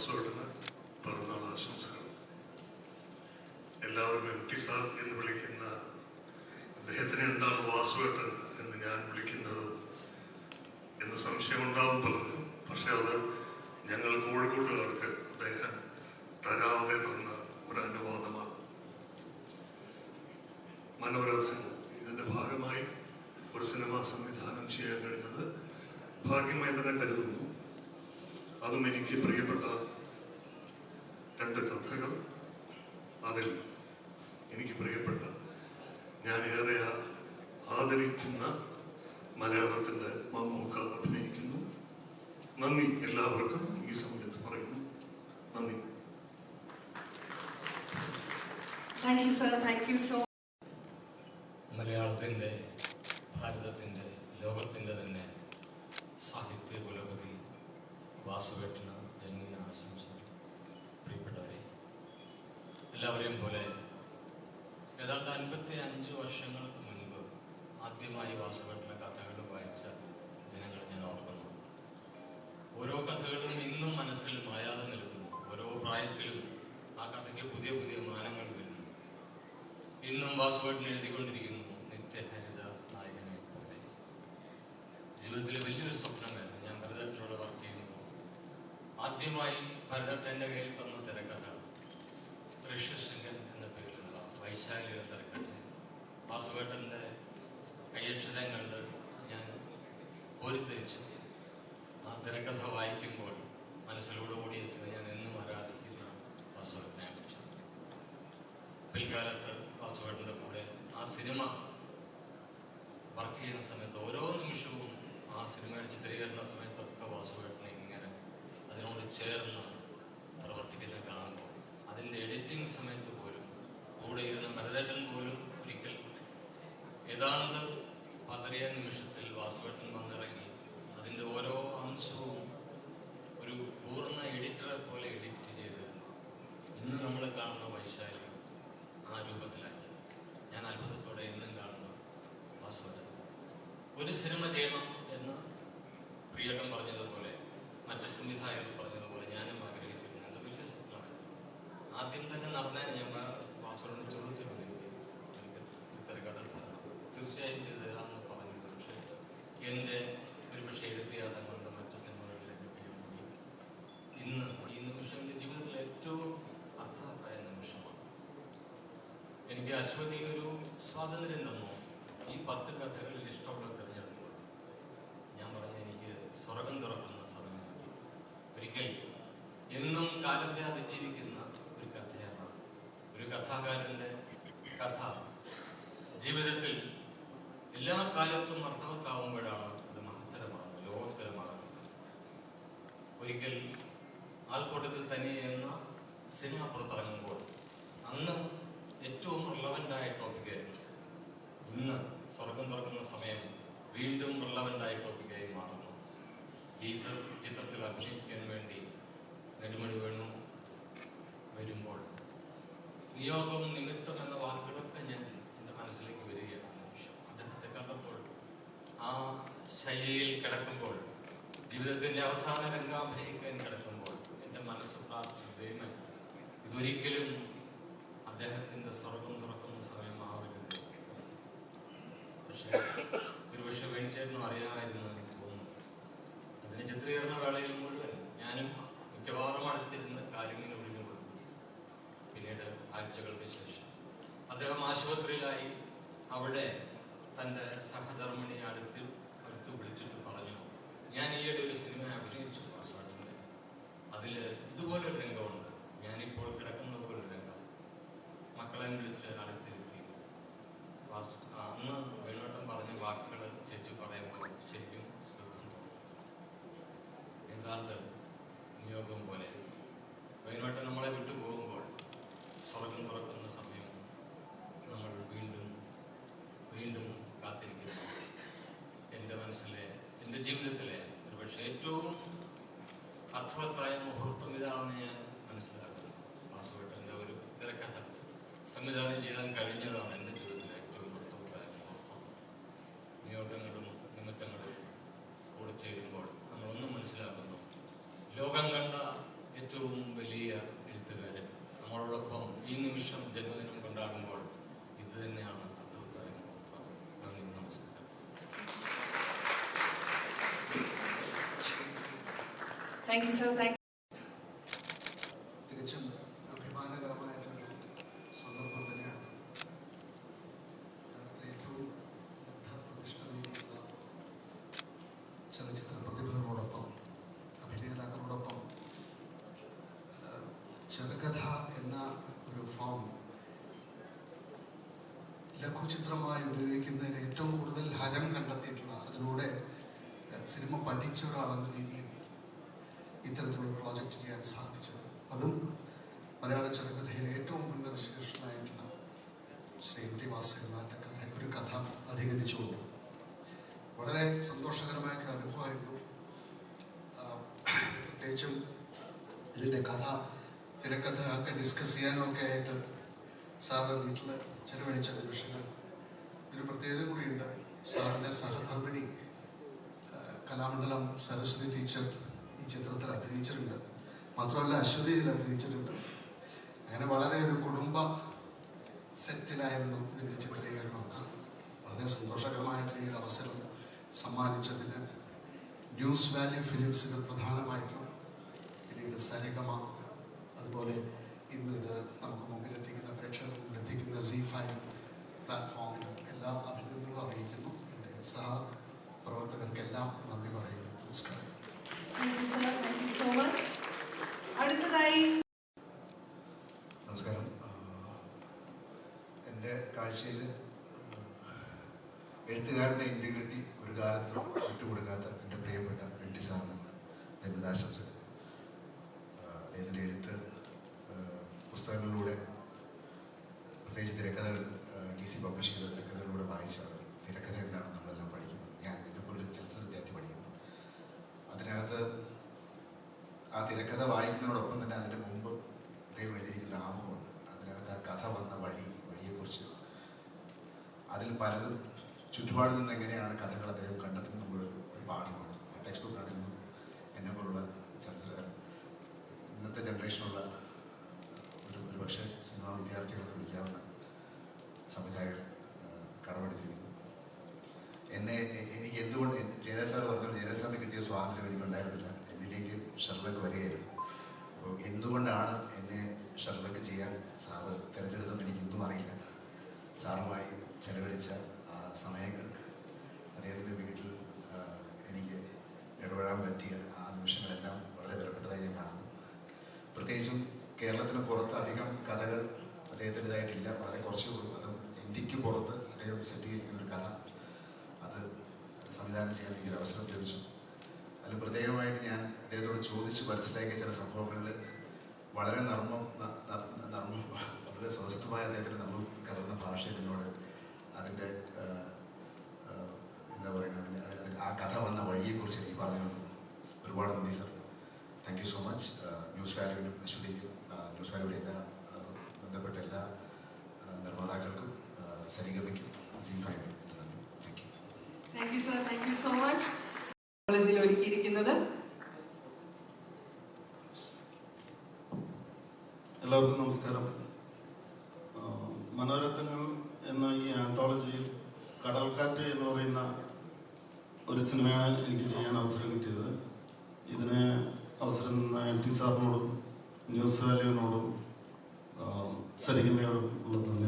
വാസുവേട്ടന് പിറന്നാൾ ആശംസകൾ. എല്ലാവരും എം ടി സാർ എന്ന് വിളിക്കുന്ന അദ്ദേഹത്തിന് എന്താണ് വാസുവേട്ടൻ എന്ന് ഞാൻ വിളിക്കുന്നത് എന്ന് സംശയമുണ്ടാവും പലർക്കും പക്ഷെ അത് ഞങ്ങൾ കോഴിക്കോട്ടുകാർക്ക് അദ്ദേഹം തരാതെ തന്ന ഒരു അനുവാദമാണ്. മനോരഥൻ ഇതിന്റെ ഭാഗമായി ഒരു സിനിമ സംവിധാനം ചെയ്യാൻ കഴിഞ്ഞത് ഭാഗ്യമായി തന്നെ കരുതുന്നു. അതും എനിക്ക് പ്രിയപ്പെട്ട രണ്ട് കഥകൾ അതിൽ എനിക്ക് പ്രിയപ്പെട്ട. ഞാൻ ഏറെ ആദരിക്കുന്ന മലയാളത്തിന്റെ മമ്മൂക്ക അഭിനയിക്കുന്നു. നന്ദി എല്ലാവർക്കും ഈ സമയത്ത് പറയുന്നു. നന്ദി. Thank you, sir. Thank you so മലയാളത്തിന്റെ ഭാരതത്തിന്റെ ലോകത്തിന്റെ തന്നെ സാഹിത്യ കുലപതി വാസുവേട്ടന് ജന്മദിന ആശംസ പ്രിയപ്പെട്ടവരെ എല്ലാവരെയും പോലെ ഏതാണ്ട് അൻപത്തി അഞ്ച് വർഷങ്ങൾക്ക് മുൻപ് ആദ്യമായി വാസുവേട്ടന്റെ കഥകൾ വായിച്ച ദിനങ്ങൾ ഞാൻ ഓർക്കുന്നു. ഓരോ കഥകളും ഇന്നും മനസ്സിൽ മായാതെ നിൽക്കുന്നു. ഓരോ പ്രായത്തിലും ആ കഥയ്ക്ക് പുതിയ പുതിയ മാനങ്ങൾ വരുന്നു. ഇന്നും വാസുവേട്ടൻ എഴുതിക്കൊണ്ടിരിക്കുന്നു നിത്യഹരിത നായകനെ പോലെ. ജീവിതത്തിലെ വലിയൊരു സ്വപ്നമായിരുന്നു ഞാൻ ഭരതേട്ടനോട് വർക്ക് ചെയ്യുന്നു. ആദ്യമായി ഭരതേട്ടന്റെ കയ്യിൽ തന്ന തിരക്കഥ ഋഷ്യശൃംഗൻ എന്ന പേരിലുള്ള വൈശാലിയുടെ തിരക്കഥ വാസുവേട്ടന്റെ കണ്ട് ഞാൻ കോരിത്തരിച്ചു ആ തിരക്കഥ വായിക്കുമ്പോൾ മനസ്സിലൂടെ ഓടിയെത്തുക ഞാൻ എന്നും ആരാധിക്കുന്ന വാസുവേട്ടനെ കുറിച്ച് പിൽക്കാലത്ത് വാസുവേട്ടന്റെ കൂടെ ആ സിനിമ വർക്ക് ചെയ്യുന്ന സമയത്ത് ഓരോ നിമിഷവും ആ സിനിമയുടെ ചിത്രീകരണ സമയത്തൊക്കെ വാസുവേട്ടനെ ഇങ്ങനെ അതിനോട് ചേർന്ന് എഡിറ്റിംഗ് സമയത്ത് പോലും കൂടെ ഇരുന്ന ഭരതേട്ടൻ പോലും ഒരിക്കൽ ഏതാണ്ട് പതറിയ നിമിഷത്തിൽ വാസുവേട്ടൻ വന്നിറങ്ങി. അതിന്റെ ഓരോ അംശവും ഒരു പൂർണ എഡിറ്ററെ പോലെ എഡിറ്റ് ചെയ്ത് ഇന്ന് നമ്മൾ കാണുന്ന വൈശാലി ആ രൂപത്തിലാക്കി. ഞാൻ അത്ഭുതത്തോടെ എന്നും കാണുന്ന വാസുവേട്ടൻ ഒരു സിനിമ ചെയ്യണം എന്ന് പ്രിയട്ടൻ പറഞ്ഞതുപോലെ മറ്റ് സംവിധായകർ പറഞ്ഞതുപോലെ ഞാനും ആഗ്രഹിച്ചിരുന്നു അത് വലിയ സ്വപ്നമാണ് ആദ്യം തന്നെ നടന്നാൽ ഞാൻ മാസ്റ്ററോട് ചോദിച്ചിട്ടുണ്ട്. എനിക്ക് ഇത്തരം കഥ തരണം തീർച്ചയായും ചെയ്ത് പറഞ്ഞു പക്ഷേ എന്റെ ഒരുപക്ഷെ എഴുതിയാടം കൊണ്ട് മറ്റ് സിനിമകളിലേക്ക് ഇന്ന് ഈ നിമിഷം എന്റെ ജീവിതത്തിലെ ഏറ്റവും അർത്ഥവത്തായ നിമിഷമാണ്. എനിക്ക് അശ്വതി ഒരു സ്വാതന്ത്ര്യം തന്നു. ഈ പത്ത് കഥകളിൽ ഇഷ്ടമുള്ള തിരഞ്ഞെടുത്തു ഞാൻ പറഞ്ഞു എനിക്ക് സ്വർഗം തുറക്കുന്ന സമയം ഒരിക്കൽ എന്നും കാലത്തെ അതിജീവിക്കുന്ന ഒരു ഒരു കഥാകാരന്റെ കഥ. ജീവിതത്തിൽ എല്ലാ കാലത്തും അർത്ഥവത്താവുമ്പോഴാണ് അത് മഹത്തരമാകുന്നത് ലോകോത്തരമാകുന്നത്. ഒരിക്കൽ ആൾക്കൂട്ടത്തിൽ തന്നെ എന്ന സിനിമ പുറത്തിറങ്ങുമ്പോൾ അന്ന് ഏറ്റവും റിലവന്റായ ടോപ്പിക്കായിരുന്നു ഇന്ന് സ്വർഗം തുറക്കുന്ന സമയം വീണ്ടും റിലവന്റായ ടോപ്പിക്കായി മാറുന്നു. ഈ ചിത്ര- ചിത്രത്തിൽ അഭിനയിക്കാൻ വേണ്ടി നെടുമണി വേണു വരുമ്പോൾ നിയോഗം നിമിത്തം എന്ന വാക്കുകളൊക്കെ ഞാൻ എന്റെ മനസ്സിലേക്ക് വരികയാണ്. അദ്ദേഹത്തെ കണ്ടപ്പോൾ ആ ശൈലിയിൽ കിടക്കുമ്പോൾ ജീവിതത്തിന്റെ അവസാന രംഗം കിടക്കുമ്പോൾ എന്റെ മനസ്സ് പ്രാർത്ഥിച്ചതേമ ഇതൊരിക്കലും അദ്ദേഹത്തിന്റെ സ്വർഗം തുറക്കുന്ന സമയമാവരുത്. പക്ഷേ ഒരുപക്ഷെ വേണിച്ചേട്ടനും അറിയാമായിരുന്നു എനിക്ക് തോന്നുന്നു. അതിന് ചിത്രീകരണ വേളയിൽ മുഴുവൻ ഞാനും മിക്കവാറും അടുത്തിരുന്ന് ആഴ്ചകൾക്ക് ശേഷം. അദ്ദേഹം ആശുപത്രിയിലായി അവിടെ തന്റെ സഹധർമ്മിണി അടുത്ത് അടുത്ത് വിളിച്ചിട്ട് പറഞ്ഞു ഞാൻ ഈയിടെ ഒരു സിനിമ അഭിനയിച്ചു വാസുവാട്ടിന്റെ അതിൽ ഇതുപോലൊരു രംഗമുണ്ട്. ഞാനിപ്പോൾ കിടക്കുന്ന പോലൊരു രംഗം മക്കളെ വിളിച്ച് അടുത്തിരുത്തി വാസ്- ആ, അന്ന് വേണോട്ടം പറഞ്ഞ വാക്കുകൾ ചേച്ചി പറയുമ്പോൾ ശരിക്കും ദുഃഖം തോന്നി ഏതാണ്ട് നിയോഗം പോലെ വൈകിട്ട് നമ്മളെ വിട്ടു പോകുമ്പോൾ സ്വർഗം തുറക്കുന്ന സമയം നമ്മൾ വീണ്ടും വീണ്ടും കാത്തിരിക്കുന്നു എന്റെ മനസ്സിലെ എന്റെ ജീവിതത്തിലെ ഒരുപക്ഷെ ഏറ്റവും അർത്ഥവത്തായ മുഹൂർത്തം ഇതാണെന്ന് ഞാൻ മനസ്സിലാക്കുന്നു. മാസവട്ടന്റെ ഒരു തിരക്കഥ. സംവിധാനം ചെയ്യാൻ കഴിഞ്ഞതാണ് എന്റെ ജീവിതത്തിലെ ഏറ്റവും അർത്ഥവത്തായ മുഹൂർത്തം നിയോഗങ്ങളും നിമിത്തങ്ങളും കൂടെ ചേരുമ്പോൾ നമ്മളൊന്നും മനസ്സിലാക്കുന്നു ലോകം കണ്ട ഏറ്റവും Thank you, sir. Thank തികച്ചും ഫോം ലഘുചിത്രമായി ഉപയോഗിക്കുന്നതിന് ഏറ്റവും കൂടുതൽ ഹരം കണ്ടെത്തിയിട്ടുള്ള അതിലൂടെ സിനിമ പഠിച്ച ഒരാളെന്ന രീതിയിൽ ഇത്തരത്തിലുള്ള പ്രോജക്റ്റ് ചെയ്യാൻ സാധിച്ചത്. അതും മലയാള ചെറുകഥയിലെ ഏറ്റവും ഉന്നത ശീർഷനായിട്ടുള്ള ശ്രീ എം ടി വാസുദേവനാഥന്റെ കഥ ഒരു കഥ അധികരിച്ചുകൊണ്ട്. വളരെ സന്തോഷകരമായിട്ടുള്ള അനുഭവമായിരുന്നു. പ്രത്യേകിച്ചും ഇതിന്റെ കഥ തിരക്കഥ ഒക്കെ ഡിസ്കസ് ചെയ്യാനും ഒക്കെ ആയിട്ട് സാറിന്റെ വീട്ടിൽ ചെലവഴിച്ച നിമിഷങ്ങൾ. ഇതിന് പ്രത്യേകത കൂടിയുണ്ട്. സാറിന്റെ സഹധർമ്മിണി കലാമണ്ഡലം സരസ്വതി ടീച്ചർ ഈ ചിത്രത്തിൽ അഭിനയിച്ചിട്ടുണ്ട്. മാത്രമല്ല അശ്വതി ഇതിൽ അഭിനയിച്ചിട്ടുണ്ട്. അങ്ങനെ വളരെ ഒരു കുടുംബ സെറ്റിലായിരുന്നു ഇതിന്റെ ചിത്രീകരണമൊക്കെ വളരെ സന്തോഷകരമായിട്ടുള്ള ഈ ഒരു അവസരം സമ്മാനിച്ചതിന്. ന്യൂസ് വാല്യൂ ഫിലിംസിന് പ്രധാനമായിട്ടും പിന്നീട് സരിഗമ അതുപോലെ ഇന്ന് ഇത് നമുക്ക് മുമ്പിലെത്തിക്കുന്ന പ്രേക്ഷകർ മുമ്പിലെത്തിക്കുന്ന സി ഫൈവ് പ്ലാറ്റ്ഫോമിലും എല്ലാ അഭിനന്ദനങ്ങളും അറിയിക്കുന്നു. എന്റെ സഹപ്രവർത്തകർക്കെല്ലാം നന്ദി പറയുന്നു. നമസ്കാരം. അടുത്തതായി നമസ്കാരം. എന്റെ കാഴ്ചയിൽ എഴുത്തുകാരന്റെ ഇന്റിഗ്രിറ്റി ഒരു കാലത്തും വിട്ടുകൊടുക്കാത്ത എന്റെ പ്രിയപ്പെട്ട ടി സാറിന് ജന്മദിനാശംസകൾ അദ്ദേഹത്തിന്റെ എഴുത്ത് പുസ്തകങ്ങളിലൂടെ പ്രത്യേകിച്ച് തിരക്കഥകൾ ഡി സി പബ്ലിഷ് ചെയ്ത തിരക്കഥകളിലൂടെ വായിച്ചാണ് തിരക്കഥ എന്താണ് നമ്മളെല്ലാം പഠിക്കുന്നത് ഞാൻ എന്നെ പോലെ ചലച്ചിത്ര വിദ്യാർത്ഥി പഠിക്കുന്നു അതിനകത്ത് ആ തിരക്കഥ വായിക്കുന്നതിനോടൊപ്പം തന്നെ അതിന് മുമ്പ് അദ്ദേഹം എഴുതിയിരിക്കുന്ന ആമുഖമുണ്ട്. അതിനകത്ത് ആ കഥ വന്ന വഴി വഴിയെക്കുറിച്ച്. അതിൽ പലതും ചുറ്റുപാടിൽ നിന്ന് എങ്ങനെയാണ് കഥകൾ അദ്ദേഹം കണ്ടെത്തുന്നത് ഒരു പാഠമാണ്. ടെക്സ്റ്റ് ബുക്കാണ് ഇന്നും എന്നെ പോലുള്ള ചലച്ചിത്രകാരൻ ഇന്നത്തെ ജനറേഷനുള്ള ഒരു ഒരു പക്ഷേ സിനിമാ വിദ്യാർത്ഥികളെ വിളിക്കാവുന്ന സംവിധായകർ കടപെടുത്തിരിക്കുന്നു എന്നെ എനിക്ക് എന്തുകൊണ്ട് ജയരാജ് സാർ പറഞ്ഞു ജയരാജ് സാറിന് കിട്ടിയ സ്വാതന്ത്ര്യം എനിക്കുണ്ടായിരുന്നില്ല. എന്നിലേക്ക് ഷെർലക്ക് വരികയായിരുന്നു അപ്പോൾ എന്തുകൊണ്ടാണ് എന്നെ ഷെർലക്ക് ചെയ്യാൻ സാറ് എനിക്ക് ഇന്നും അറിയില്ല. സാറുമായി ചെലവഴിച്ച ആ സമയങ്ങൾ അദ്ദേഹത്തിന്റെ വീട്ടിൽ എനിക്ക് ഇടപെടാൻ പറ്റിയ ആ നിമിഷങ്ങളെല്ലാം വളരെ വിലപ്പെട്ടതായി ഞാൻ കാണുന്നു. പ്രത്യേകിച്ചും കേരളത്തിന് പുറത്ത് അധികം കഥകൾ അദ്ദേഹത്തിന്റെതായിട്ടില്ല. വളരെ കുറച്ചേ ഉള്ളൂ. അതും ഇന്ത്യയ്ക്ക് പുറത്ത് അദ്ദേഹം സെറ്റ് ചെയ്തിരിക്കുന്ന ഒരു കഥ. അത് സംവിധാനം ചെയ്യാൻ എനിക്കൊരു അവസരം ലഭിച്ചു. അതിൽ പ്രത്യേകമായിട്ട് ഞാൻ അദ്ദേഹത്തോട് ചോദിച്ച് മനസ്സിലാക്കിയ ചില സംഭവങ്ങളിൽ വളരെ നർമ്മം നർമ്മം വളരെ സ്വസ്ഥമായ അദ്ദേഹത്തിന് നമ്മൾ കലർന്ന ഭാഷ ഇതിനോട് അതിന്റെ എന്താ പറയുന്നത് അതിന് അതിന്റെ ആ കഥ വന്ന വഴിയെക്കുറിച്ച് എനിക്ക് പറഞ്ഞു. ഒരുപാട് നന്ദി sir. Thank you so much news വാല്യൂവിനും അശ്വതിക്കും ന്യൂസ് വാല്യൂവിന്റെ എല്ലാ ബന്ധപ്പെട്ട എല്ലാ നിർമ്മാതാക്കൾക്കും സരിഗമിക്കും സി ഫൈവിനും നന്ദി. Thank you thank you sir thank you so much കോളേജിൽ ഒരുക്കിയിരിക്കുന്നത്. എല്ലാവർക്കും നമസ്കാരം. മനോരത്നങ്ങൾ എന്ന ഈ ആന്തോളജിയിൽ കടൽക്കാറ്റ് എന്ന് പറയുന്ന ഒരു സിനിമയാണ് എനിക്ക് ചെയ്യാൻ അവസരം കിട്ടിയത്. ഇതിന് അവസരം തന്ന എൻ ടി സാറിനോടും ന്യൂസ് വാല്യൂവിനോടും ആ, സരിഗമയോടും ഉള്ള നന്ദി